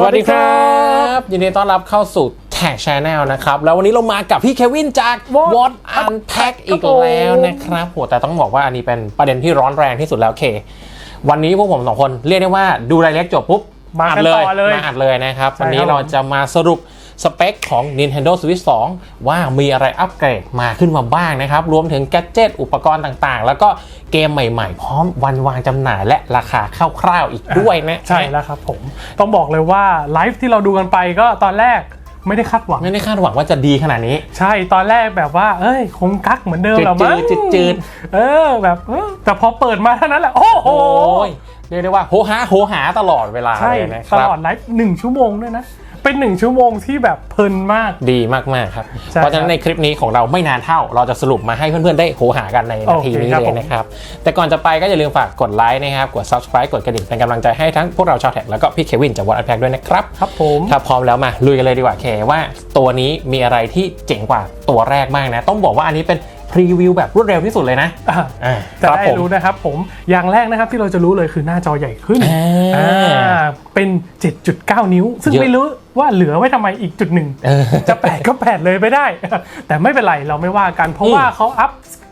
สวัสดีครับ ยินดีต้อนรับเข้าสู่แท็กช n แนลนะครับ แล้ววันนี้เรามากับพี่เควินจาก What What Unpack อีกแล้วนะครับโหแต่ต้องบอกว่าอันนี้เป็นประเด็นที่ร้อนแรงที่สุดแล้วเค วันนี้พวกผมสองคนเรียกได้ว่าดูรายละเอียดจบปุ๊บมาอัดกันเลยต่อเลยมาอัดเลยนะครับใช่วันนี้ครับเราจะมาสรุป สเปคของ Nintendo Switch 2 ว่ามีอะไรอัปเกรดมาขึ้นมาบ้างนะครับ รวมถึงแกดเจิตอุปกรณ์ต่างๆ แล้วก็เกมใหม่ๆ พร้อมวันวางจำหน่ายและราคาคร่าวๆอีกด้วยนะใช่แล้วครับผม ต้องบอกเลยว่าไลฟ์ที่เราดูกันไปก็ตอนแรกไม่ได้คาดหวังไม่ได้คาดหวังว่าจะดีขนาดนี้ ใช่ตอนแรกแบบว่า เอ้ย คงกักเหมือนเดิมแหละมั้งจืดๆจืดเออแบบเออแต่พอเปิดมาเท่านั้นแหละ โอ้โหโอ้ยเรียกได้ว่าโหหาโหหาตลอดเวลาใช่เลยนะคตรับลอดไลฟ์หนึ่งชั่วโมงด้วยนะ เป็นหนึ่งชั่วโมงที่แบบเพลินมาก ดีมากๆครับ ใช่เพราะฉะนั้นในคลิปนี้ของเราไม่นานเท่า เราจะสรุปมาให้เพื่อนๆได้โหหากันในนาทีนี้โอเคครับ เลยผมนะครับ แต่ก่อนจะไปก็อย่าลืมฝากกดไลค์นะครับ กด subscribe กดกระดิ่งเป็นกำลังใจให้ทั้งพวกเราชาวแท็กแล้วก็พี่เควินจากวอตแอ p แพด้วยนะครับ ครับผม ถ้าพร้อมแล้วมาลุยกันเลยดีกว่าเคว่าตัวนี้มีอะไรที่เจ๋งกว่าตัวแรกมากนะ ต้องบอกว่าอันนี้เป็นพ รีวิวแบบรวดเร็วที่สุดเลยนะอะอ่าจะครับได้ผมรู้นะครับผมอย่างแรกนะครับที่เราจะรู้เลยคือหน้าจอใหญ่ขึ้นอ่าอ่าเป็น 7.9 นิ้ว ซึ่งเยอะไม่รู้ว่าเหลือไว้ทำไมอีกจุดหนึ่งเออจะแปดก็แปดเลยไม่ได้ แต่ไม่เป็นไรเราไม่ว่ากัน เพราะอืมว่าเขาอัพ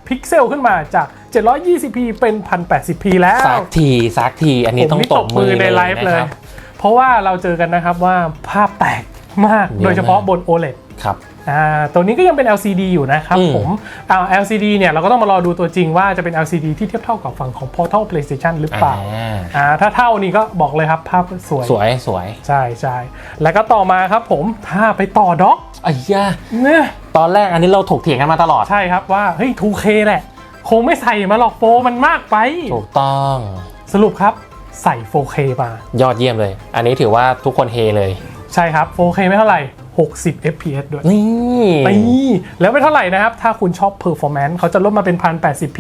พิกเซลขึ้นมาจาก 720p เป็น 1080p แล้วสักทีสักที อันนี้ต้องผมตบมือในไลฟ์เลยนะครับเพราะว่าเราเจอกันนะครับว่าภาพแตกมากเยอะมากโดยเฉพาะบน OLED ครับ อ่าตัวนี้ก็ยังเป็น LCD อยู่นะครับอืมผมอ่า LCD เนี่ยเราก็ต้องมารอดูตัวจริงว่าจะเป็น LCD ที่เทียบเท่ากับฝั่งของ Portal PlayStation หรือเปล่าอ่าอ่าถ้าเท่านี้ก็บอกเลยครับภาพสวย สวยสวยใช่ใช่แล้วก็ต่อมาครับผมถ้าไปต่อด็อกอ้ยาเนี่ยตอนแรกอันนี้เราถกเถียงกันมาตลอดใช่ครับว่าเฮ้ย 2K แหละ คงไม่ใส่มาหรอกโฟมันมากไป ถูกต้อง สรุปครับใส่ 4K มายอดเยี่ยมเลย อันนี้ถือว่าทุกคนเฮเลย ใช่ครับ 4K ไม่เท่าไหร่ 60 fps ด้วย นี่นี่แล้วไม่เท่าไหร่นะครับ ถ้าคุณชอบ performance เขาจะลดมาเป็น 1080p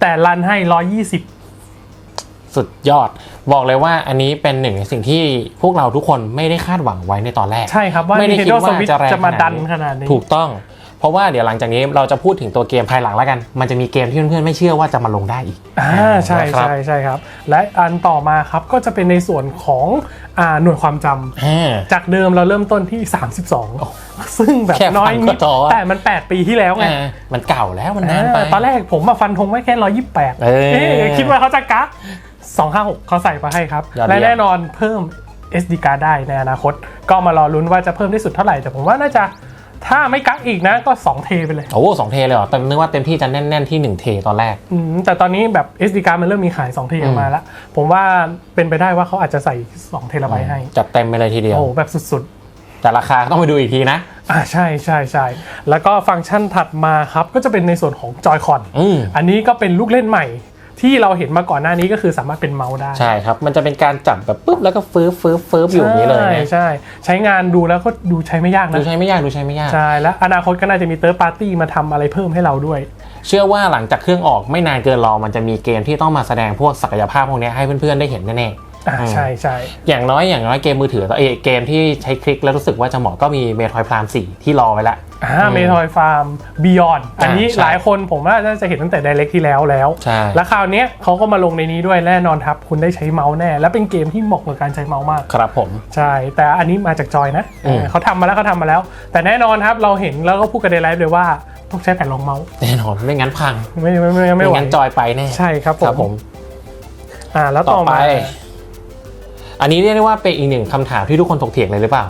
แต่รันให้ 120 สุดยอด บอกเลยว่าอันนี้เป็นหนึ่งในสิ่งที่พวกเราทุกคนไม่ได้คาดหวังไว้ในตอนแรก ใช่ครับ ว่า ไม่ได้คิด Nintendo ว่า Switch จะแรงจะมาขนาดนี้ดันขนาดนี้ ถูกต้องเพ ราะว่าเดี๋ยวหลังจากนี้เราจะพูดถึงตัวเกมภายหลังแล้วกัน มันจะมีเกมที่เพื่อนๆไม่เชื่อว่าจะมาลงได้อีกอ่าใช่นะครับใช่ใช่ครับ และอันต่อมาครับก็จะเป็นในส่วนของอ่าหน่วยความจำอ่าจากเดิมเราเริ่มต้นที่ 32 ซึ่งแบบแค่น้อยฟังนิก็ดท้อแต่มัน 8 ปีที่แล้วไงอ่ามันเก่าแล้วมันนานไปตอนแรกผมมาฟันธงไว้แค่ 128เออเอ๊ะคิดว่าเขาจะกัก256เขาใส่มาให้ครับยอดเยี่ยมและแน่นอนเพิ่ม SD card ได้ในอนาคต ก็มารอลุ้นว่าจะเพิ่มได้สุดเท่าไหร่ แต่ผมว่าน่าจะ ถ้าไม่กักอีกนะก็ 2 เทไปเลย โอ้สองเทเลยเหรอแต่นึกว่าเต็มที่จะแน่น ๆ ที่หนึ่งเทตอนแรก อืมแต่ตอนนี้แบบ SD card มันเริ่มมีขาย 2 เทออกมาแล้ว ผมว่าเป็นไปได้ว่าเขาอาจจะใส่2เทราไบต์ให้ จัดเต็มไปเลยทีเดียว โอ้โหแบบสุดๆ แต่ราคาต้องไปดูอีกทีนะ อ่าใช่ใช่ใช่แล้วก็ฟังก์ชันถัดมาครับ ก็จะเป็นในส่วนของจอยคอนอืม อันนี้ก็เป็นลูกเล่นใหม่ ที่เราเห็นมาก่อนหน้านี้ก็คือสามารถเป็นเมาส์ได้ ใช่ครับ มันจะเป็นการจับแบบปุ๊บแล้วก็ฟื้บฟื้บฟื้บอยู่อย่างนี้เลยใช่นะใช่ใช้งานดูแล้วก็ดูใช้ไม่ยากดูนะใช้ไม่ยากดูใช้ไม่ยาก ใช่แล้วอนาคตก็น่าจะมีเติร์ p ปาร์ตี้มาทำอะไรเพิ่มให้เราด้วย เชื่อว่าหลังจากเครื่องออกไม่นานเกินรอมันจะมีเกมที่ต้องมาแสดงพวกศักยภาพพวกนี้ให้เพื่อนๆได้เห็นแน่ อ่าอืมใช่ใช่ๆอย่างน้อยอย่างน้อยเกมมือถือเอยเกมที่ใช้คลิกแล้วรู้สึกว่าจะเหมาะก็มีเมทอยพราม4ที่รอไว้ละอ่าเมทอยฟาร์มบิยอนอันนี้ใช่หลายคนผมว่าน่าจะเห็นตั้งแต่ไดเ c กที่แล้วแล้วใช่แล้วคราวเนี้ยเขาก็มาลงในนี้ด้วยแน่นอนครับ คุณได้ใช้เมาส์แน่ และเป็นเกมที่เหมาะกับการใช้เมาส์มาก ครับผม ใช่ แต่อันนี้มาจากจอยนะอืมเออเขาทำมาแล้วเขาทำมาแล้ว แต่แน่นอนครับเราเห็นแล้วก็พูดกันในไลฟ์เลยว่าต้องใช้แผ่นรองเมาส์แน่นอนไม่งั้นพัง ไม่ไม่ไม่ไม่ไหวงั้นจอยไปแน่ใช่ครับผครับผมมอ่าแล้วต่ต่ออไปมา อันนี้เรียกได้ว่าเป็นอีกหนึ่งคำถามที่ทุกคนถกเถียงเลยหรือเปล่า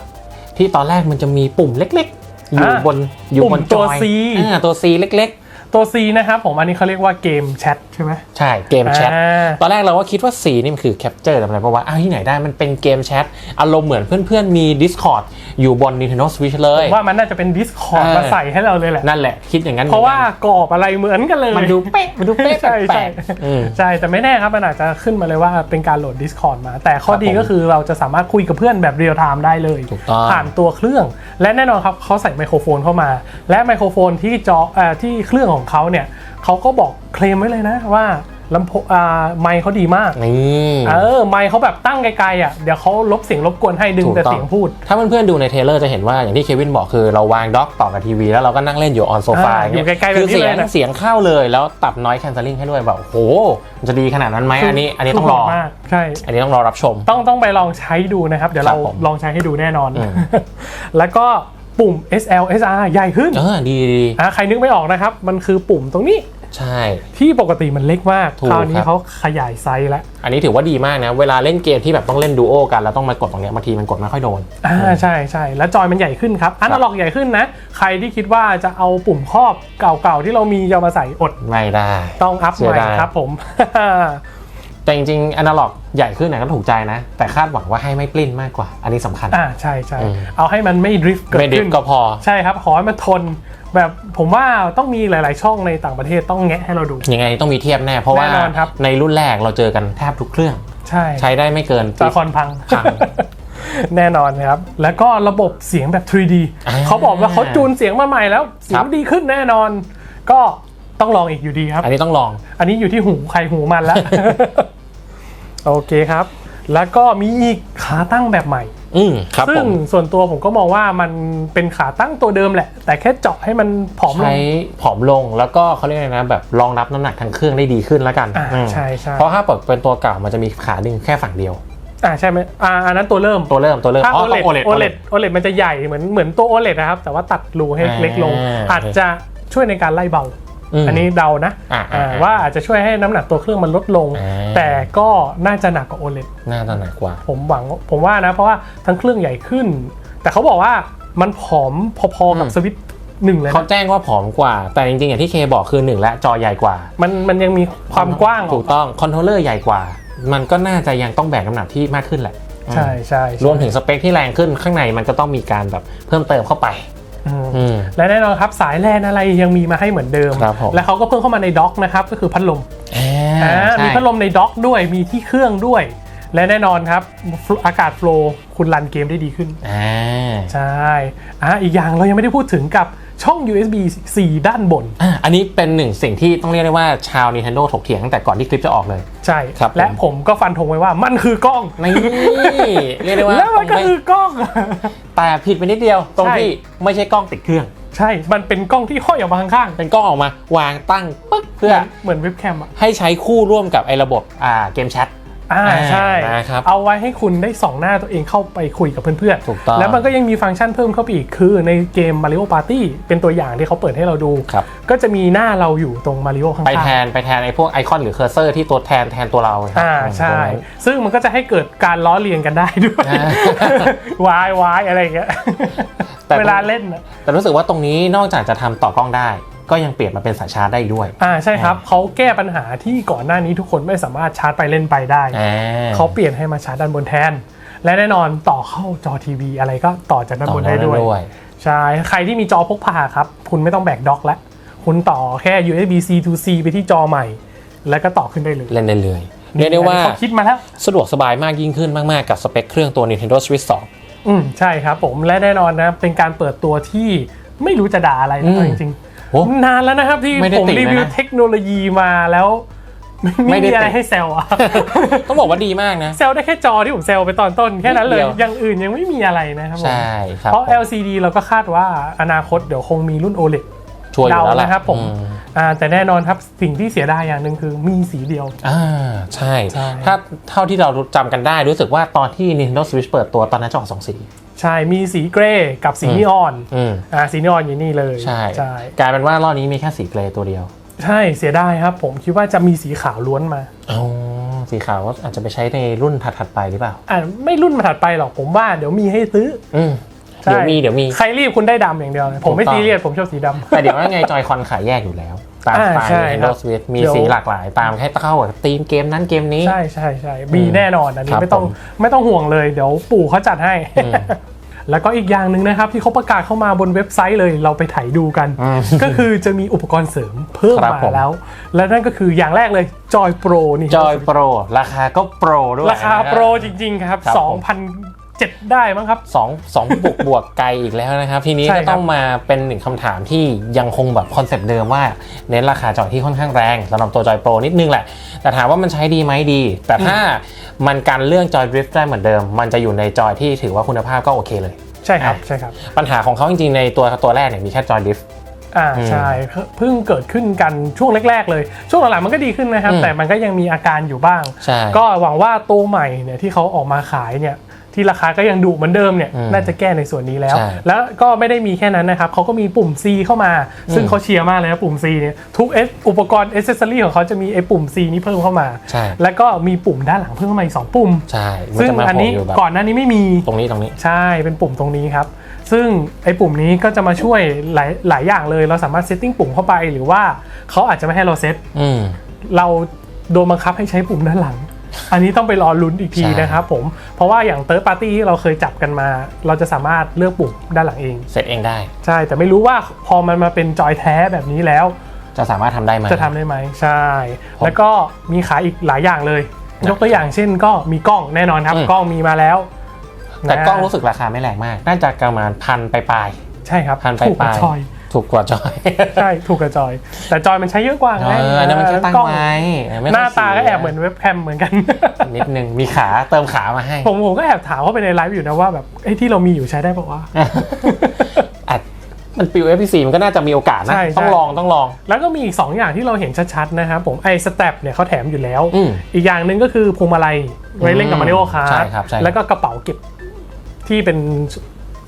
ที่ตอนแรกมันจะมีปุ่มเล็กๆ อยู่บนอยู่บนจตัวอย C อ่าตัว C เล็กตัว C นะครับผมอันนี้เขาเรียกว่าเกมแชทใช่ไหมๆใช่เกมแชทอ่าตอนแรกเราก็คิดว่า C นี่มันคือแคปเจอร์อะไรเพราะว่าอ้าวที่ไหนได้มันเป็นเกมแชทอารมณ์เหมือนเพื่อนๆมี Discord อยู่บน Nintendo Switch เลยว่ามันน่าจะเป็น Discord เออมาใส่ให้เราเลยแหละ นั่นแหละคิดอย่างนั้น เพราะว่ากรอบอะไรเหมือนกันเลย มันดูเป๊ะมันดูเป๊ะใช่แปลใช่กๆอืมใช่แต่ไม่แน่ครับ มันอาจจะขึ้นมาเลยว่าเป็นการโหลด Discord มา แต่ข้อครับดีผมก็คือเราจะสามารถคุยกับเพื่อนแบบเรียลไทม์ได้เลยถูกต้องผ่านตัวเครื่อง และแน่นอนครับเขาใส่ไมโครโฟนเข้ามา และไมโครโฟนที่จอเอ่อที่เครื่องของเขาเนี่ย เขาก็บอกเคลมไว้เลยนะว่าลำโพงอ่าไมค์เขาดีมาก นี่เออไมค์เขาแบบตั้งไกลๆอะเดี๋ยวเขาลบเสียงรบกวนให้ดึงถูกแต่ต้องเสียงพูด ถ้าเพื่อนๆดูในเทรลเลอร์จะเห็นว่าอย่างที่เควินบอกคือเราวางด็อกต่อกับทีวี แล้วเราก็นั่งเล่นอยู่ออนโซฟาอ่าอยู่ไกลๆแบบนี้คือเสียงเลยนะเสียงเข้าเลยแล้วตับน้อยแคนเซลลิ่งให้ด้วยแบบโหมันจะดีขนาดนั้นไหมอันนี้ อันนี้ต้องรอคืโหดมากใช่อันนี้ต้องรอรับชม ต้องต้องไปลองใช้ดูนะครับ เดี๋ยวครัเราบผมลองใช้ให้ดูแน่นอนอืมแล้วก็ ปุ่ม SL SR ใหญ่ขึ้นเออดีดีอะใครนึกไม่ออกนะครับ มันคือปุ่มตรงนี้ใช่ ที่ปกติมันเล็กมากถูกคราวนี้ครับเขาขยายไซส์แล้ว อันนี้ถือว่าดีมากนะ เวลาเล่นเกมที่แบบต้องเล่นดูโอกัน แล้วต้องมากดตรงเนี้ยบางทีมันกดไม่ค่อยโดน อ่าใช่ใช่แล้วจอยมันใหญ่ขึ้นครับอันล็อกใหญ่ขึ้นนะ ใครที่คิดว่าจะเอาปุ่มครอบเก่าๆที่เรามีจะเอามาใส่อดไม่ได้ ต้องอัพเสีใหยม่ดายครับผม แต่จริงๆอนาล็อกใหญ่ขึ้นนะก็ถูกใจนะ แต่คาดหวังว่าให้ไม่ปลิ้นมากกว่า อันนี้สำคัญ อ่าใช่ใช่อืม เอาให้มันไม่ดริฟต์เกิไม่ดดิฟขึ้นก็พอ ใช่ครับขอให้มันทนแบบผมว่าต้องมีหลาย ๆ ช่องในต่างประเทศต้องแงะให้เราดู ยังไงต้องมีเทียบแน่ เพราะว่าแน่นอนครับ ในรุ่นแรกเราเจอกันแทบทุกเครื่อง ใช่ใช้ได้ไม่เกินจอยคอนพัง พัง แน่นอนครับ แล้วก็ระบบเสียงแบบ 3D อ่าเขาบอกว่าเขาจูนเสียงมาใหม่แล้ว เสียครังบดีขึ้นแน่นอน ก็ ต้องลองอีกอยู่ดีครับ อันนี้ต้องลอง อันนี้อยู่ที่หูใครหูมันแล้ว โอเคครับ แล้วก็มีอีกขาตั้งแบบใหม่ อืมครับซึ่ผงมส่วนตัวผมก็มองว่ามันเป็นขาตั้งตัวเดิมแหละ แต่แค่เจาะให้มันผอมลใช้งผอมลงแล้วก็เขาเรียกอะไรนะแบบรองรับน้ำหนักทางเครื่องได้ดีขึ้นแล้วกันอ่าอืมใช่ใช่เพราะถ้าเปิดเป็นตัวเก่ามันจะมีขาดึงแค่ฝั่งเดียวอ่าใช่ไหมอ่าอันนั้นตัวเริ่มตัวเริ่มตัวเริ่มถ้าอ๋อ OLED ต้อง OLED OLED OLED มันจะใหญ่เหมือนเหมือนตัว OLED นะครับ แต่ว่าตัดรูให้อ่าเล็กลงโอเคอาจจะช่วยในการไล่เบาม อันนี้เดานะอ่าอ่าอ่าว่าอาจจะช่วยให้น้ำหนักตัวเครื่องมันลดลงอ่าแต่ก็น่าจะหนักกว่า OLED น่าจะหนักกว่า ผมหวังผมว่านะ เพราะว่าทั้งเครื่องใหญ่ขึ้น แต่เขาบอกว่ามันผอมพอๆกับอืมสวิตช์หนึ่งเลยเขานะแจ้งว่าผอมกว่า แต่จริงๆ อย่างที่เคบอกคือหนึ่งและจอใหญ่กว่า มันมันยังมีความกว้างถูกต้องคอนโทรลเลอร์ใหญ่กว่า มันก็น่าจะยังต้องแบกน้ำหนักที่มากขึ้นแหละ ใช่ใช่ใช่รวมถึงสเปคที่แรงขึ้นข้างในมันก็ต้องมีการแบบเพิ่มเติมเข้าไปอืมอืม และแน่นอนครับสายแลนอะไรยังมีมาให้เหมือนเดิมครับผมและเขาก็เพิ่มเข้ามาในด็อกนะครับก็คือพัดลมอ่าอ่าใช่มีพัดลมในด็อกด้วยมีที่เครื่องด้วย และแน่นอนครับอากาศโฟลว์คุณรันเกมได้ดีขึ้นอ่าใช่อะอีกอย่างเรายังไม่ได้พูดถึงกับ ช่อง USB C ด้านบน อะอันนี้เป็นหนึ่งสิ่งที่ต้องเรียกได้ว่าชาว Nintendo ถกเถียงตั้งแต่ก่อนที่คลิปจะออกเลย ใช่ ครับและผม ผมก็ฟันธงไว้ว่ามันคือกล้อง นี่เรียกได้ว่าแล้วมันก็ตรงคือกล้อง แต่ผิดไปนิดเดียว ตรงใช่ ที่ไม่ใช่กล้องติดเครื่อง ใช่ มันเป็นกล้องที่ห้อยออกมาข้างเป็นกล้องออกมาวางตั้งปึ๊กๆเพื่อเหมือนเว็บแคมอะให้ใช้คู่ร่วมกับไอ้ระบบอ่าเกมแชท อ่าอ่าใช่นะครับเอาไว้ให้คุณได้ส่องหน้าตัวเองเข้าไปคุยกับเพื่อนๆถูกต้องแล้วมันก็ยังมีฟังก์ชันเพิ่มเข้าไปอีกคือในเกม Mario Party เป็นตัวอย่างที่เขาเปิดให้เราดูครับก็จะมีหน้าเราอยู่ตรงมาริโอข้างๆไปแทนไปแทนไอ้พวกไอคอนหรือเคอร์เซอร์ที่ตัวแทนแทนตัวเราครับอ่าใช่ตรงนั้นซึ่งมันก็จะให้เกิดการล้อเลียนกันได้ด้วยอ่าวายวายอะไรอย่างเงี้ยแต่เวลาเล่นน่ะแต่รู้สึกว่าตรงนี้นอกจากจะทำต่อกล้องได้ ก็ยังเปลี่ยนมาเป็นสายชาร์จได้อีกด้วย อ่าใช่ครับเขาแก้ปัญหาที่ก่อนหน้านี้ทุกคนไม่สามารถชาร์จไปเล่นไปได้อ่าเขาเปลี่ยนให้มาชาร์จด้านบนแทน และแน่นอนต่อเข้าจอทีวีอะไรก็ต่อจากด้านบนได้ด้วยใช่ใครที่มีจอพกพาครับ คุณไม่ต้องแบกด็อกแล้ว คุณต่อแค่ USB C to C ไปที่จอใหม่ แล้วก็ต่อขึ้นได้เลยเล่นได้เลยเรียกได้ว่าเขาคิดมาแล้วสะดวกสบายมากยิ่งขึ้นมาก ๆ กับสเปคเครื่องตัว Nintendo Switch 2 อืมใช่ครับผมและแน่นอนนะ เป็นการเปิดตัวที่ไม่รู้จะด่าอะไรนะอืมจริงโอ้ๆ นานแล้วนะครับที่ไม่ได้ผมติรีวิวเลยนะเทคโนโลยีมาแล้ว ไม่ไม่ไม่ได้มีอะไรติให้แซวอะต้องบอกว่าดีมากนะ แซวได้แค่จอที่ผมแซวไปตอนต้นแค่นั้นเลย นิดเดียว อย่างอื่นยังไม่มีอะไรนะครับผมใช่ครับเพราะผม LCD เราก็คาดว่าอนาคตเดี๋ยวคงมีรุ่น OLED ชัวร์อยู่แล้วแหละเดานะครับผม อือ่าแต่แน่นอนครับสิ่งที่เสียดายอย่างหนึ่งคือมีสีเดียว อ่าใช่ ใช่ ถ้าเท่าที่เราจำกันได้รู้สึกว่าตอนที่ Nintendo Switch เปิดตัวตอนนั้นจะออกสองสี ใช่มีสีเกรย์กับสีอืมนีออนอืม อ่าสีนีออนอยู่นี่เลยใช่ ใช่กลายเป็นว่ารอบนี้มีแค่สีเกรย์ตัวเดียวใช่เสียดายครับ ผมคิดว่าจะมีสีขาวล้วนมา อ๋อสีขาวก็อาจจะไปใช้ในรุ่นถัดๆไปหรือเปล่า อ่าไม่รุ่นมาถัดไปหรอกผมว่าเดี๋ยวมีให้ซื้อ อืมใช่ เดี๋ยวมีเดี๋ยวมี ใครรีบคุณได้ดำอย่างเดียวเลยผมไม่ถูกต้อง ซีเรียสผมชอบสีดำ แต่เดี๋ยวว่าไงจอยคอนขายแยกอยู่แล้ว ตามอ่าสไตล์ใช่ Nintendo ครับ Switch มีเดี๋ยวสีหลากหลายตามให้เข้ากับธีมเกมนั้นเกมนี้ ใช่ใช่ใช่มีแน่นอนอันนี้ครับไม่ต้องผมไม่ต้องห่วงเลยเดี๋ยวปู่เขาจัดให้ อืมแล้วก็อีกอย่างหนึ่งนะครับที่เขาประกาศเข้ามาบนเว็บไซต์เลยเราไปถ่ายดูกัน อืมก็คือจะมีอุปกรณ์เสริมเพิ่มครับมาผม แล้ว และนั่นก็คืออย่างแรกเลยจอยโปรนี่ จอยโปรราคาก็โปรด้วยราคานะบ โปรจริง ๆ ครับ ครับผม 2,000 7ได้มั้งครับ สองสองบวกบวกไกลอีกแล้วนะครับ ทีนี้ใช่ครัก็บ ต้องมาเป็นหนึ่งคำถามที่ยังคงแบบคอนเซปต์เดิมว่าเน้นราคาจอยที่ค่อนข้างแรงสำหรับตัวจอยโปรนิดนึงแหละ แต่ถามว่ามันใช้ดีไหมดี แต่ถ้ามันการเรื่องจอยดริฟต์ได้เหมือนเดิม มันจะอยู่ในจอยที่ถือว่าคุณภาพก็โอเคเลย ใช่ครับอะใช่ครับ ปัญหาของเขาจริงๆในตัวตัวแรกเนี่ยมีแค่จอยดริฟต์ อ่าอืมใช่เพิ่งเกิดขึ้นกันช่วงแรก ๆ เลย ช่วงหลังๆมันก็ดีขึ้นนะครับ อืม แต่มันก็ยังมีอาการอยู่บ้าง ใช่ ก็หวังว่าตัวใหม่เนี่ยที่เขาออกมาขายเนี่ย ที่ราคาก็ยังดุเหมือนเดิมเนี่ยอืมน่าจะแก้ในส่วนนี้แล้ว ใช่แล้วก็ไม่ได้มีแค่นั้นนะครับเขาก็มีปุ่ม C เข้ามา ซึ่งอืมเขาเชียร์มากเลยนะปุ่ม C เนี่ยทุกเอสอุปกรณ์เอเซสซอรี่ของเขาจะมีไอ้ปุ่ม C นี้เพิ่มเข้ามา ใช่ แล้วก็มีปุ่มด้านหลังเพิ่มเข้ามาอีกสองปุ่ม ใช่มันซึ่งจะมาอันโผล่นี้อยู่แบบก่อนหน้านี้ไม่มี ตรงนี้ตรงนี้ ใช่เป็นปุ่มตรงนี้ครับ ซึ่งไอ้ปุ่มนี้ก็จะมาช่วยหลายหลายอย่างเลย เราสามารถเซตติ้งปุ่มเข้าไป หรือว่าเขาอาจจะไม่ให้เราเซต อืม เราโดนบังคับให้ใช้ปุ่มด้านหลัง อันนี้ต้องไปรอลุ้นอีกทีใช่นะครับผม เพราะว่าอย่างเติร์ดปาร์ตี้ที่เราเคยจับกันมา เราจะสามารถเลือกปุ่มด้านหลังเอง เสร็จเองได้ ใช่ แต่ไม่รู้ว่าพอมันมาเป็นจอยแท้แบบนี้แล้ว จะสามารถทำได้ไหมจะทำได้ไหมใช่ผมแล้วก็มีขายอีกหลายอย่างเลยนะยกตัวอย่างเช่นก็มีกล้องแน่นอนครับอืมกล้องมีมาแล้ว แต่กล้องนะรู้สึกราคาไม่แรงมาก น่าจะประมาณพันไปปลายใช่ครับพันไปถูกกปว่าลายจอย ถูกกว่าจอยใช่ถูกกับจอย แต่จอยมันใช้เยอะกว่าเอไงออันนั้นมันแค่ตั้งกล้องไว้ไม่หค่น้าอยตาก็สียแอบเหมือนเว็บแคมเหมือนกัน นิดนึงมีขาเติมขามาให้ ผมผมก็แอบถามเขาไปในไลฟ์อยู่นะว่าแบบไอ้ที่เรามีอยู่ใช้ได้ปะวะอาจมันปิว FPC มันก็น่าจะมีโอกาสนะใช่ต้องใช่ลองต้องลอง แล้วก็มีอีก 2 อย่างที่เราเห็นชัดๆนะครับผมไอ้สเต็ปเนี่ยเขาแถมอยู่แล้วอืมอีกอย่างหนึ่งก็คือพวงมาลัยไว้เล่นกับอืมมาริโอคาใช่ร์ครับใช่แล้วก็กระเป๋าเก็บที่เป็น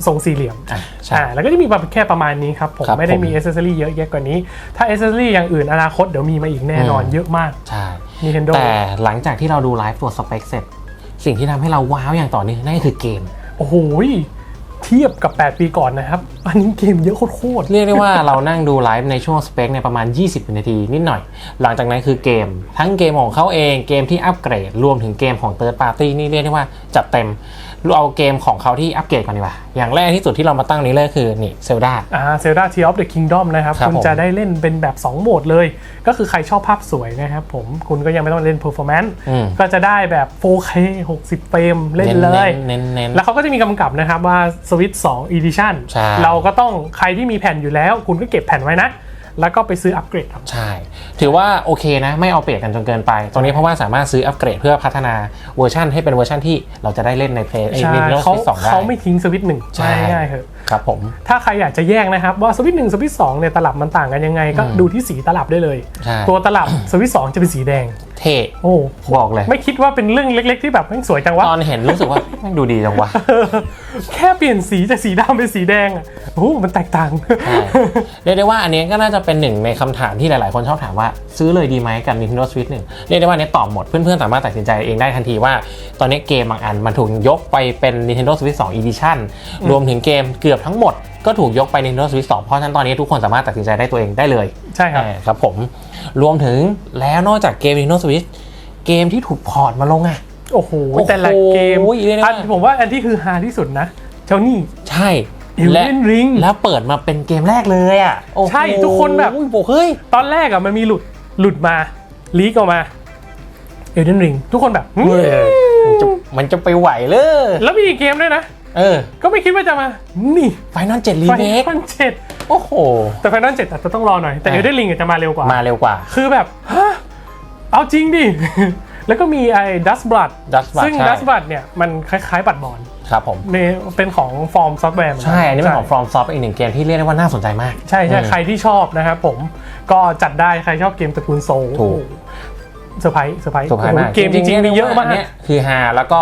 ทรงสี่เหลี่ยมอะใช่อ่าแล้วก็จะมีแบบแค่ประมาณนี้ครับ ผมครับไม่ได้ผมมีอ c เซสซอรี่เยอะแยะกว่านี้ ถ้าอ c เซสซอรี่อย่างอื่นอนาคตเดี๋ยวมีมาอีกแน่นอนอืมเยอะมากใช่ Nintendo แต่หลังจากที่เราดูไลฟ์ตัวสเปคเสร็จ สิ่งที่ทำให้เราว้าวอย่างต่อเนื่องนั่นก็คือเกม โอ้โหเทียบกับ 8 ปีก่อนนะครับ อันนี้เกมเยอะโคตร เรียกได้ว่าเรานั่งดูไลฟ์ในช่วงสเปคเนี่ยประมาณ 20 นาทีนิดหน่อย หลังจากนั้นคือเกม ทั้งเกมของเขาเองเกมที่อัปเกรด รวมถึงเกมของ Third Party นี่เรียกได้ว่าจัดเต็มเราเอาเกมของเขาที่อัปเกรดก่อนดีกว่า อย่างแรกที่สุดที่เรามาตั้งนี้เลยคือนี่เซลดาๆอ่า Zelda Tears of the Kingdom นะครับครับคุณผมจะได้เล่นเป็นแบบ 2 โหมดเลย ก็คือใครชอบภาพสวยนะครับผมคุณก็ยังไม่ต้องเล่น performance อืมก็จะได้แบบ 4K 60 เฟรมเล่นเลยเน้นๆเน้นๆแล้วเขาก็จะมีกำกับนะครับว่า Switch 2 Edition ใช่เราก็ต้องใครที่มีแผ่นอยู่แล้ว คุณก็เก็บแผ่นไว้นะ แล้วก็ไปซื้ออัปเกรดครับ ใช่ ถือว่าโอเคนะ ไม่เอาเปรียบกันจนเกินไป ตรงนี้เพราะว่าสามารถซื้ออัปเกรดเพื่อพัฒนาเวอร์ชันให้เป็นเวอร์ชันที่เราจะได้เล่นในเพลย์ไอ้ใช่ในโลกเขาที่สองได้เขาไม่ทิ้งสวิตช์หนึ่งใช่ง่ายๆเถอะครับผมถ้าใครอยากจะแยกนะครับว่าสวิตช์หนึ่งสวิตช์สองเนี่ยตลับมันต่างกันยังไง ก็อืมดูที่สีตลับได้เลยใช่ตัวตลับสวิตช์สองจะเป็นสีแดงเท่โอ้บอกเลย ไม่คิดว่าเป็นเรื่องเล็ก ๆ ที่แบบแม่งสวยจังวะตอนเห็นรู้สึกว่าแม่งดูดีจังวะแค่เปลี่ยนสีจากสีดำเป็นสีแดงอะโอ้โหมันแตกต่างใช่เรียกได้ว่าอันนี้ก็น่าจะเป็นหนึ่งในคำถามที่หลาย ๆ คนชอบถามว่า ซื้อเลยดีไหมกับ Nintendo Switch 1เรียกได้ว่าอันนี้ตอบหมดเพื่อน ๆ สามารถตัดสินใจเองได้ทันทีว่า ตอนนี้เกมบางอันมันถูกยกไปเป็น Nintendo Switch 2 Edition รวมถึงเกมเกือบทั้งหมด ก็ถูกยกไป Nintendo Switch 2 เพราะฉะนั้นตอนนี้ทุกคนสามารถตัดสินใจได้ตัวเองได้เลยใช่ครับอ่าครับผมรวมถึงแล้วนอกจากเกม Nintendo Switch เกมที่ถูกพอร์ตมาลงอะโอ้โหโอ้โหแต่ละเกมเรียกได้ว่าอันผมว่าอันที่คือฮาที่สุดนะเจ้านี่ใช่ Elden และ Ring แล้วเปิดมาเป็นเกมแรกเลยอะโอ้โหใช่ทุกคนแบบบอกเฮ้ยตอนแรกอะมันมีหลุดหลุดมาลีกออกมาเอเดนริงทุกคนแบบหึเออมันจะมันจะไปไหวเลยแล้วมีอีกเกมด้วยนะ เออ ก็ไม่คิดว่าจะมา นี่ไฟนอลเจ็ดรีไฟเมคนอลเจ็ดโอ้โห แต่ไฟนอลเจ็ดอาจจะต้องรอหน่อย แต่อะเอเดนริงจะมาเร็วกว่า มาเร็วกว่า คือแบบ ฮะ เอาจริงดิ แล้วก็มีไอ้ดัสบลัด Dust Blood ซึ่งใช่ดัสบลัดเนี่ยมันคล้ายๆ บัตรบอลครับผมในเป็นของฟอร์มซอฟต์แวร์ใช่ อันนี้เป็นของ From Soft อีกหนึ่งเกมที่เรียกได้ว่าน่าสนใจมาก ใช่ใช่อืมใครที่ชอบนะครับผมก็จัดได้ใครชอบเกมตระกูลโซลถูกเซอร์ไพรส์เซอร์ไพรส์สุดท้ายมากเกมจริงๆมีเยอะมากนนี้คือฮาแล้วก็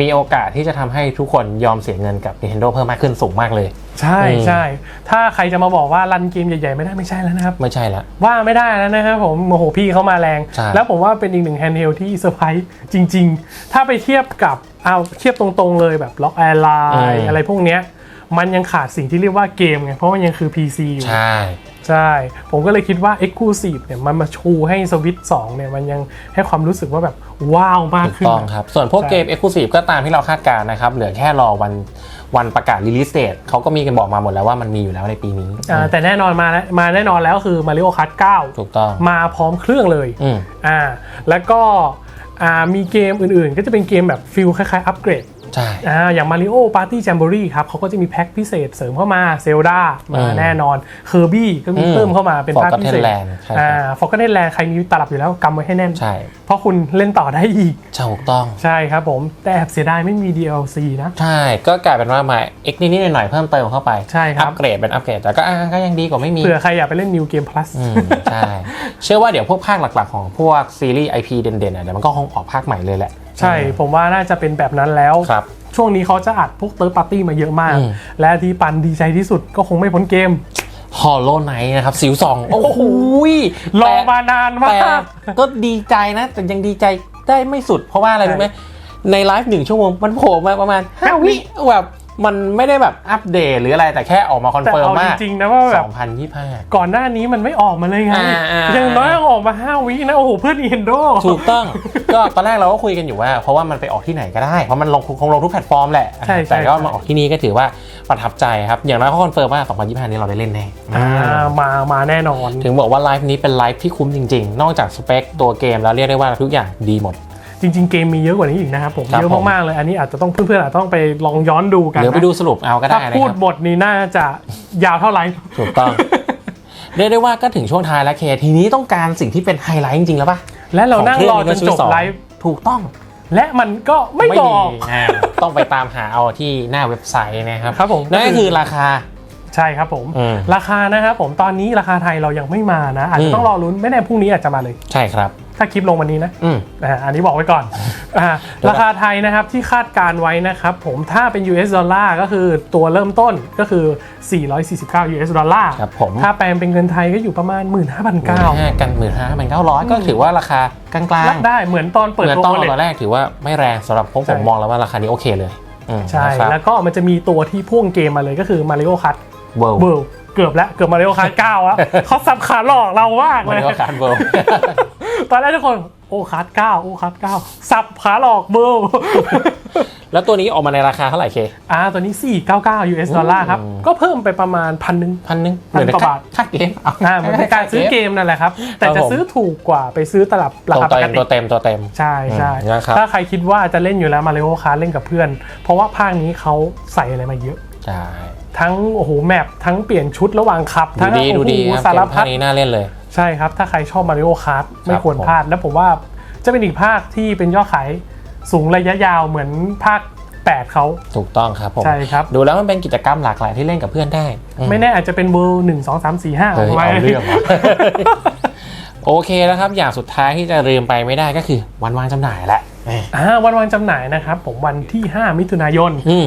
มีโอกาสที่จะทำให้ทุกคนยอมเสียเงินกับ Nintendo เพิ่มมากขึ้นสูงมากเลย ใช่อืมใช่ถ้าใครจะมาบอกว่ารันเกมใหญ่ๆไม่ได้ไม่ใช่แล้วนะครับ ไม่ใช่ละ ว่าไม่ได้แล้วนะครับผมโอ้โหพี่เขามาแรง ใช่ แล้วผมว่าเป็นอีกหนึ่งแฮนด์เฮลที่เซอร์ไพรส์จริง ๆ ถ้าไปเทียบกับเอาเทียบตรงๆเลยแบบล็อกแอร์ไลน์อะไรพวกเนี้ยมันยังขาดสิ่งที่เรียกว่าเกมไงเพราะมันยังคือ PC อยู่ ใช่ ใช่ ผมก็เลยคิดว่า Exclusive เนี่ยมันมาชูให้สวิตสองเนี่ยมันยังให้ความรู้สึกว่าแบบ ว้าวมากถูกขึ้นต้องครับ ส่วนพวกใช่เกม Exclusive ก็ตามที่เราคาดการณ์นะครับ เหลือแค่รอวันวันประกาศ release date เขาก็มีกันบอกมาหมดแล้วว่ามันมีอยู่แล้วในปีนี้อ่าแต่แน่นอนมาแล้วมาแน่นอนแล้วคือ Mario Kart 9 ถูกต้อง มาพร้อมเครื่องเลยอืมอ่าแล้วก็อ่ามีเกมอื่นๆ ก็จะเป็นเกมแบบฟิลคล้ายๆอัปเกรด ใช่อ่าอย่าง Mario Party Jamboree ครับเขาก็จะมีแพ็คพิเศษเสริมเข้ามาเซลดามาอืมแน่นอนเคอร์บี้ก็มีอืมเพิ่มเข้ามาเป็นภาคพิเศษ Forgotten Land ใช่ครับอ่าฟอกเกนแลนด์ใครมีตลับอยู่แล้วกำไว้ให้แน่นใช่เพราะคุณเล่นต่อได้อีกถูกต้องใช่ครับผมแต่แอบเสียดายไม่มี DLC นะ ใช่ ก็กลายเป็นว่ามาเอ็กนิดๆหน่อยๆเพิ่มเติมเข้าไปใช่ครับอัปเกรดเป็นอัปเกรดแต่ก็อ่าก็ยังดีกว่าไม่มีเผื่อใครอยากไปเล่น New Game Plus อืมใช่เชื่อว่าเดี๋ยวพวกภาคหลักๆ ของพวกซีรีส์ IP เด่นๆอะเดี๋ยวมันก็คงออกภาคใหม่เลยแหละ ใช่ ผมว่าน่าจะเป็นแบบนั้นแล้วครับช่วงนี้เขาจะอัดพวกเติร์ดปาร์ตี้มาเยอะมากอืมและที่ปันดีใจที่สุดก็คงไม่พ้นเกมฮอลโลไนท์นะครับสิวสองโอ้โหรอมานานมาแต่กก็ดีใจนะ แต่ยังดีใจได้ไม่สุดเพราะว่าอะไรรู้ไหมในไลฟ์หนึ่งชั่วโมงมันโผล่มาประมาณ5วิแบบ มันไม่ได้แบบอัปเดตหรืออะไรแต่แค่ออกมาคอนแต่เฟิร์มเอาว่าจริงๆนะว่าแบบ 2025 ก่อนหน้านี้มันไม่ออกมาเลยไง อ่าอ่า อย่างน้อยออกมา 5 วินะโอ้โหเพื่อน Nintendo ถูกต้อง ก็ตอนแรกเราก็คุยกันอยู่ว่า เพราะว่ามันไปออกที่ไหนก็ได้ เพราะมันลงคงลงทุกแพลตฟอร์มแหละ ใช่ใช่ แต่ก็มาออกที่นี่ก็ถือว่าประทับใจครับ อย่างน้อยเขาคอนเฟิร์มว่า 2025 นี้เราได้เล่นแน่อ่ามามาแน่นอน ถึงบอกว่าไลฟ์นี้เป็นไลฟ์ที่คุ้มจริง ๆ นอกจากสเปคตัวเกมแล้วเรียกได้ว่าทุกอย่างดีหมด จริง ๆ เกมมีเยอะกว่านี้อีกนะครับผมครับเยอะผม มากๆเลยอันนี้อาจจะต้องเพื่อนๆอาจจะต้องไปลองย้อนดูกันเดี๋ยวไปนะดูสรุปเอาก็ถ้าได้นะพูดครับ บทนี้น่าจะยาวเท่าไหร่ ถูกต้อง เรียกได้ว่าก็ถึงช่วงท้ายแล้วเคทีนี้ต้องการสิ่งที่เป็นไฮไลท์จริงๆแล้วปะและเรานั่งรอจนจบของไลฟ์ถูกต้องและมันก็ไม่บอกอ่าต้องไปตามหาเอาที่หน้าเว็บไซต์นะครับครับผมนั่นก็คือราคา ใช่ครับผม อืม ราคานะครับผมตอนนี้ราคาไทยเรายังไม่มานะ อาจอืจะมต้องรอลุ้นไม่แน่พรุ่งนี้อาจจะมาเลย ใช่ครับ ถ้าคลิปลงวันนี้นะอืม อ่าอันนี้บอกไว้ก่อนอ่าราคาไทยนะครับที่คาดการไว้นะครับผมถ้าเป็น US ดอลลาร์ก็คือตัวเริ่มต้นก็คือ 449 US ดอลลาร์ครับผม ถ้าแปลงเป็นเงินไทยก็อยู่ประมาณ 15,900 ห้ากันหมื่นห้าพันเก้าร้อยก็ถือว่าราคากลางๆรับได้เหมือนตอนเปิดเหมือนตัวต้องเลยตอนแรกถือว่าไม่แรงสำหรับผมใช่ ผมมองแล้วว่าราคานี้โอเคเลยอืมใช่ นะครับ แล้วก็มันจะมีตัวที่พ่วงเกมมาเลยก็คือ Mario Kart เวิร์เบิร์เกือบแล้วเกือบ Mario Kart 9แล้วเขาสับขาหลอกเรามากมาเลยริโอคาร์ดเวิร์ ตอนแรกทุกคนโอ้คัส9โอ้คัส9สับขาหลอกเบิร์แล้วตัวนี้ออกมาในราคาเท่าไหร่เคอ่าตัวนี้ 499 US ดอลลาร์ครับอืมก็เพิ่มไปประมาณพันหนึ่งพันหนึ่งพันกว่าบาทค่าเกมเอาอ่ามันเป็นการซื้อเกมนั่นแหละครับ แต่ครับจะผมซื้อถูกกว่าไปซื้อตลับราตัวคาปเต็กมติตัวเต็มตัวเต็ม ใช่ใช่อืมนะครับถ้าใครคิดว่าจะเล่นอยู่แล้วมาริโอคาร์เล่นกับเพื่อน เพราะว่าภาคนี้เขาใส่อะไรมาเยอะใช่ทั้งโอ้โหแมปทั้งเปลี่ยนชุดระหว่างขับดูทั้งดีดูดีโอ้โหครับสารเกมพัภาดคนี้น่าเล่นเลย ใช่ครับ ถ้าใครชอบมาริโอคาร์ไม่ควรผมพลาด แล้วผมว่าจะเป็นอีกภาคที่เป็นยอดขายสูงระยะยาวเหมือนภาค 8 เขาถูกต้องครับผมใช่ครับ ดูแล้วมันเป็นกิจกรรมหลากหลายที่เล่นกับเพื่อนได้อืไม่แน่อาจจะเป็นเวอร์หนึ่งสองสามสี่ห้าเฮ้ยไว้เอาเรื่องว่ะโอเคแล้วครับ อย่างสุดท้ายที่จะลืมไปไม่ได้ก็คือวันวางจำหน่ายแหละอ่า วันวางจำหน่ายนะครับ ผมวันที่ 5 มิถุนายนอืม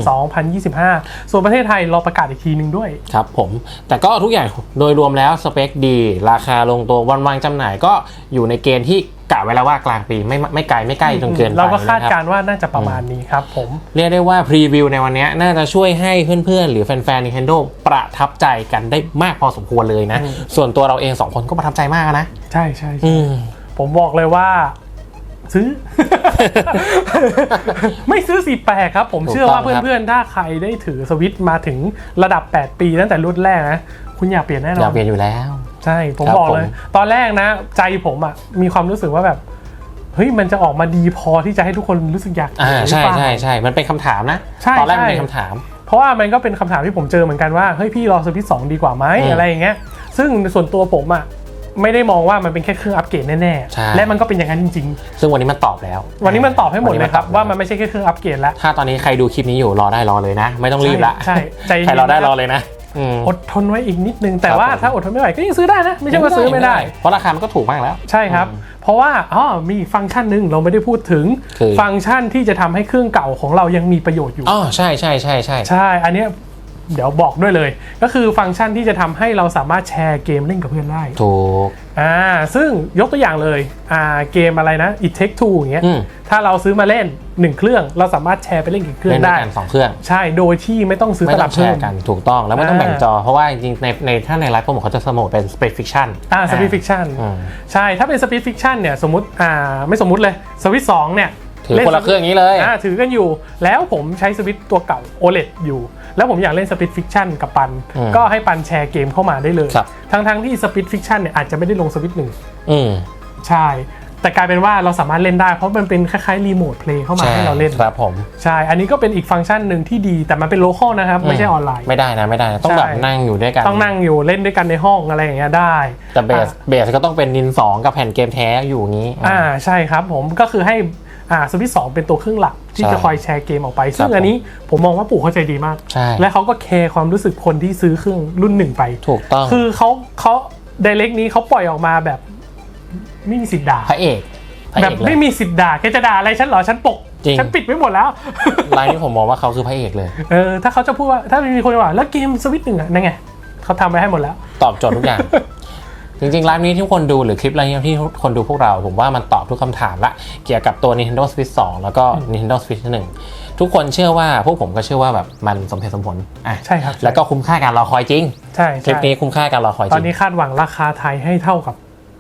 2025 ส่วนประเทศไทยรอประกาศอีกทีหนึ่งด้วย ครับผม แต่ก็ทุกอย่างโดยรวมแล้วสเปคดี ราคาลงตัววันวางจำหน่ายก็อยู่ในเกณฑ์ที่กะไว้แล้วว่ากลางปีไม่ไม่ไกลไม่ใกล้จนเกินไปเราก็คาดนะการบณ์ว่าน่าจะประมาณนี้ครับผม เรียกได้ว่าพรีวิวในวันนี้น่าจะช่วยให้เพื่อนๆ หรือแฟนๆ Nintendo ประทับใจกันได้มากพอสมควรเลยนะอืมส่วนตัวเราเองสองคนก็ประทับใจมากนะ ใช่ใช่ใช่อืมผมบอกเลยว่าซื้อ ไม่ซื้อสีแปลกครับ ผมถูกเชื่อว่าต้องครับเพื่อนๆ ถ้าใครได้ถือสวิตช์มาถึงระดับ 8 ปีตั้งแต่รุ่นแรกนะ คุณอยากเปลี่ยนแน่นอยาอกนเปลี่ยนอยู่แล้ว ใช่ ผมครับบอกเลยผมตอนแรกนะ ใจผมอะ มีความรู้สึกว่าแบบเฮ้ยมันจะออกมาดีพอที่จะให้ทุกคนรู้สึกอยากเปลี่อ่ายนหรือใช่เปล่าใช่ใช่มันเป็นคำถามนะใช่ตอนแรกมันใช่เป็นคำถาม เพราะว่ามันก็เป็นคำถามที่ผมเจอเหมือนกันว่า เฮ้ยพี่รอสวิตช์สองดีกว่าไหมอืมอะไรอย่างเงี้ย ซึ่งในส่วนตัวผมอะ ไม่ได้มองว่ามันเป็นแค่เครื่องอัปเกรดแน่ใช่ ๆ และมันก็เป็นอย่างนั้นจริง ซึ่งวันนี้มันตอบแล้วๆ วันนี้มันตอบให้หมดเลยครับวัว่ามันไม่ใช่แค่เครื่องอัปเกรดแล้วถ้าตอนนี้ใครดูคลิปนี้อยู่รอได้รอเลยนะ ไม่ต้องรีบละใช่ใช่ใจเย็นใครรอได้รอเลยนะอืม อดทนไว้อีกนิดนึง แต่ครับว่าผม ถ้าอดทนไม่ไหวก็ยังซื้อได้นะ ไม่ใช่ว่าซื้อไม่ได้ เพราะราคามันก็ถูกมากแล้ว ใช่ครับ เพราะว่าอ๋อมีฟังก์ชันหนึ่งเราไม่ได้พูดถึง คือ ฟังก์ชันที่จะทำให้เครื่องเก่าของเรายังมีประโยชน์อยู่ อ๋อใช่ใช่ใช่ใช่ ใช่ อันเนี้ย เดี๋ยวบอกด้วยเลย ก็คือฟังก์ชันที่จะทำให้เราสามารถแชร์เกมเล่นกับเพื่อนได้ถูก อ่าซึ่งยกตัวอย่างเลยอ่าเกมอะไรนะ It Take Two อย่างเงี้ยอืม ถ้าเราซื้อมาเล่น1เครื่อง เราสามารถแชร์ไปเล่นกี่เครื่อเล่งนด้วได้ยกันสองเครื่อง ใช่โดยที่ไม่ต้องซื้อไม่ตต้ลัอบงแชเพิ่ม ร์กันถูกต้องแล้วไม่ต้องอ่า แบ่งจอ เพราะว่าจริงๆในในถ้าในไลฟ์โปรโมทเขาจะสโมทเป็น Space Fiction อ่า Speed Fiction อืม ใช่ ถ้าเป็น Speed Fiction เนี่ย สมมติ อ่า ไม่สมมติเลย สวิตสองเนี่ย ถือคนละเครื่องนี้เลยอ่าถือกันอยู่ แล้วผมใช้สวิตช์ตัวเก่า OLED อยู่ แล้วผมอยากเล่น Speed Fiction กับปันอืมก็ให้ปันแชร์เกมเข้ามาได้เลยครับทั้งๆที่ Speed Fiction เนี่ยอาจจะไม่ได้ลงสวิตช์หนึ่งอืมใช่ แต่กลายเป็นว่าเราสามารถเล่นได้ เพราะมันเป็นคล้ายๆรีโมทเพลย์เข้ามาให้เราเล่นครับผมใช่ อันนี้ก็เป็นอีกฟังก์ชันหนึ่งที่ดีแต่มันเป็นโลคอลนะครับ ไม่ใช่ออนไลน์ไม่ได้นะไม่ได้นะต้องใช่แบบนั่งอยู่ด้วยกันต้องนั่งอยู่เล่นด้วยกันในห้องอะไรอย่างเงี้ยได้ แต่เบสเบสก็ต้องเป็นนินสองกับแผ่นเกมแท้อยู่อย่างนี้อ่าใช่ครับผมก็คือให้ อ่าสวิตสองเป็นตัวเครื่องหลักที่ใช่จะคอยแชร์เกมออกไป ซึ่งผมอันนี้ผมมองว่าปู่เข้าใจดีมากใช่และเขาก็แคร์ความรู้สึกคนที่ซื้อเครื่องรุ่นหนึ่งไป ถูกต้อง คือเขาเขาไดเรกนี้เขาปล่อยออกมาแบบไม่มีสิทธิ์ด่าพระเอกพระแบเอบกเลไม่ยมีสิทธิ์ด่าแกจะด่าอะไรฉันเหรอฉันปกจริงฉันปิดไว้หมดแล้วรายนี้ผมมองว่าเขาคือพระเอกเลยเออถ้าเขาจะพูดว่าถ้ามีคนว่าแล้วเกมสวิตหนึ่งอะนั่นไงเขาทำไว้ให้หมดแล้ว ตอบโจทย์ทุกอย่าง จริงๆไลฟ์นี้ที่ทุกคนดูหรือคลิปอะไรเงี้ยที่ทุกคนดูพวกเรา ผมว่ามันตอบทุกคำถามละเกี่ยวกับตัว Nintendo Switch 2 แล้วก็ Nintendo Switch 1 ทุกคนเชื่อว่าพวกผมก็เชื่อว่าแบบมันสมเหตุสมผลอะใช่ครับแล้วก็คุ้มค่าการรอคอยจริง ใช่คลิปใช่นี้คุ้มค่าการรอคอยจตอนริงนี้คาดหวังราคาไทยให้เท่ากับ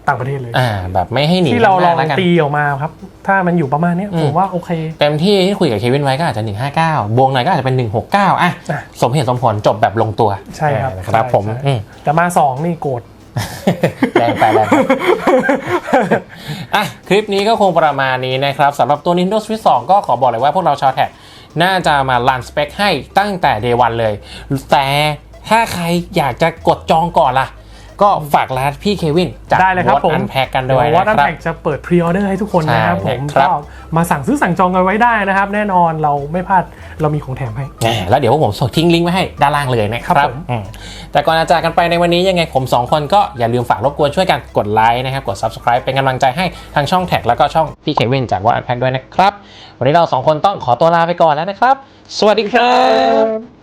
ต่างประเทศเลยอ่าแบบไม่ให้หนีที่เราลกัอนงมากแล้วกันตีออกมาครับ ถ้ามันอยู่ประมาณเนี้ยอืมผมว่าโอเค เต็มที่ที่คุยกับเควินไว้ก็อาจจะ 159 บวงหน่อยก็อาจจะเป็น 169 อะอะสมเหตุสมผลจบแบบลงตัว ใช่ครับเออครับใช่ผมใช่อืมแต่มาสองนี่โกรธ แรงไปแรงไปอะคลิปนี้ก็คงประมาณนี้นะครับสำหรับตัว Nintendo Switch 2 ก็ขอบอกเลยว่าพวกเราชาวแท็กน่าจะมาลันสเปคให้ตั้งแต่ day วันเลย แต่ถ้าใครอยากจะกดจองก่อนล่ะ ก็ฝากร้านพี่เควินจากได้เลยครับผมอันแพ็กกันเดี๋ด้วยยววัดนะอันครับแท็กจะเปิดพรีออเดอร์ให้ทุกคนนะครับใช่ผมครับก็มาสั่งซื้อสั่งจองกันไว้ได้นะครับ แน่นอนเราไม่พลาดเรามีของแถมให้อ่าแล้วเดี๋ยวพวกผมส่งทิ้งลิงก์ไว้ให้ด้านล่างเลยนะคครัรับบผมอืมแต่ก่อนจะจากกันไปในวันนี้ยังไงผม 2 คนก็อย่าลืมฝากรบกวนช่วยกันกดไลค์นะครับกด subscribe เป็นกำลังใจให้ทางช่องแท็กแล้วก็ช่องพี่เควินจากว่าอันแพ็กด้วยนะครับวันนี้เราสองคนต้องขอตัวลาไปก่อนแล้วนะครับ สวัสดีครับ